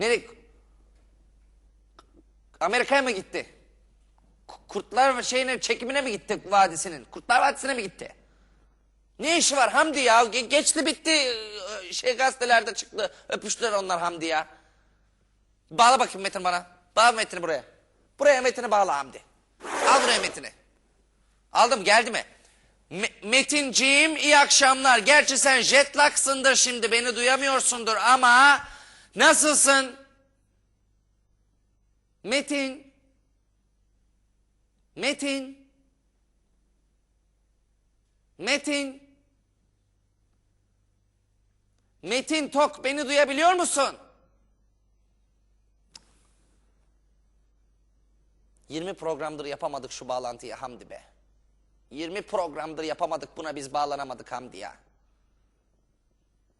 Nereye? Amerika'ya mı gitti? Kurtlar şeyine çekimine mi gitti vadisinin? Kurtlar Vadisi'ne mi gitti? Ne işi var Hamdi ya? Ge- geçti bitti. Ee, Şey gazetelerde çıktı. Öpüştüler onlar Hamdi ya. Bağla bakayım Metin bana. Bağla Metin'i buraya. Buraya Metin'i bağla Hamdi. Al buraya Metin'i. Aldım geldi mi? Me- Metinciğim iyi akşamlar. Gerçi sen jet lag'sındır şimdi beni duyamıyorsundur ama nasılsın? Metin. Metin. Metin. Metin Tok beni duyabiliyor musun? 20 programdır yapamadık şu bağlantıyı Hamdi be. 20 programdır yapamadık buna biz bağlanamadık Hamdi ya.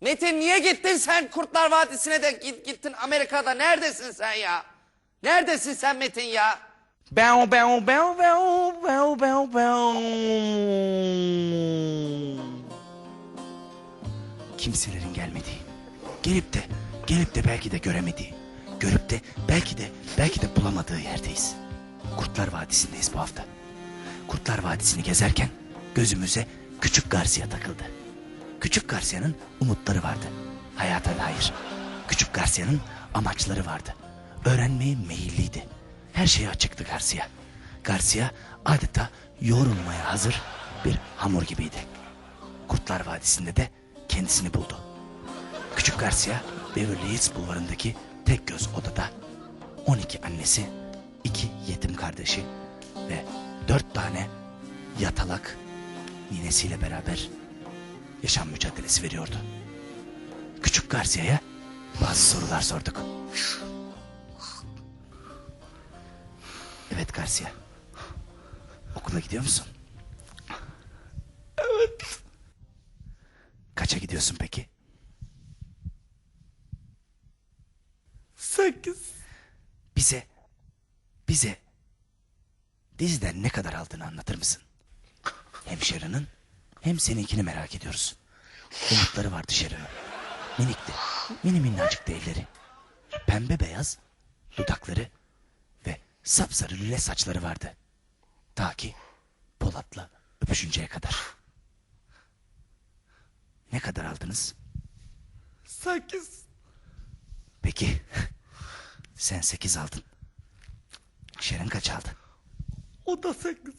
Metin niye gittin sen Kurtlar Vadisi'ne de git- gittin Amerika'da neredesin sen ya? Neredesin sen Metin ya? Bow bow bow bow bow bow bow. Kimselerin gelmediği, gelip de gelip de belki de göremediği, görüp de belki de belki de bulamadığı yerdeyiz. Kurtlar Vadisi'ndeyiz bu hafta. Kurtlar Vadisi'ni gezerken gözümüze Küçük Garcia takıldı. Küçük Garcia'nın umutları vardı. Hayata dair. Küçük Garcia'nın amaçları vardı. Öğrenmeye meyilliydi. Her şeye açıktı Garcia. Garcia adeta yoğrulmaya hazır bir hamur gibiydi. Kurtlar Vadisi'nde de kendisini buldu. Küçük Garcia Beverly Hills bulvarındaki tek göz odada 12 annesi, iki yetim kardeşi ve dört tane yatalak ninesiyle beraber yaşam mücadelesi veriyordu. Küçük Garcia'ya bazı sorular sorduk. Evet Garcia. Okula gidiyor musun? Evet. Kaça gidiyorsun peki? Sekiz. Bize, bize diziden ne kadar aldığını anlatır mısın? Hem Sharon'ın hem seninkini merak ediyoruz. Umutları vardı Sharon'ın. Minikti, mini minnacıktı elleri. Pembe beyaz dudakları ve sapsarı lüle saçları vardı. Ta ki Polat'la öpüşünceye kadar. Ne kadar aldınız? Sekiz. Peki sen sekiz aldın. Sharon kaç aldı? O da sekiz.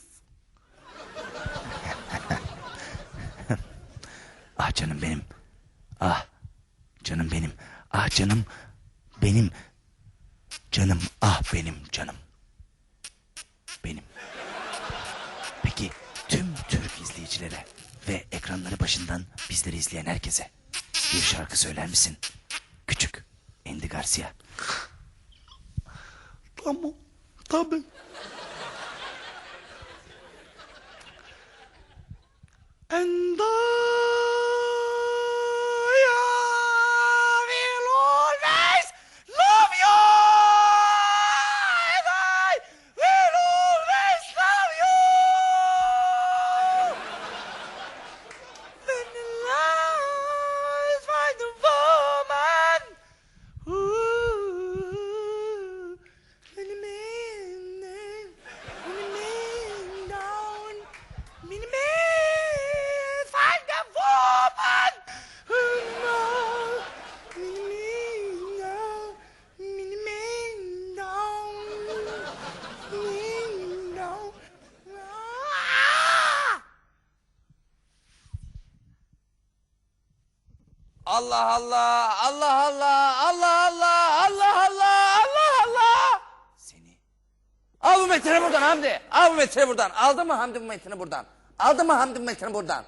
Ah canım benim. Ah canım benim. Ah canım benim. Canım ah benim canım. Benim. Peki tüm Türk izleyicilere ve ekranları başından bizleri izleyen herkese bir şarkı söyler misin? Küçük Andy Garcia. Tamam. Tabii. And Allah Allah, Allah Allah, Allah Allah, Allah Allah, Allah Allah. Seni Al bu Metin'i buradan Hamdi. Al bu Metin'i buradan. Aldın mı Hamdi bu Metin'i buradan? Aldın mı Hamdi bu Metin'i buradan?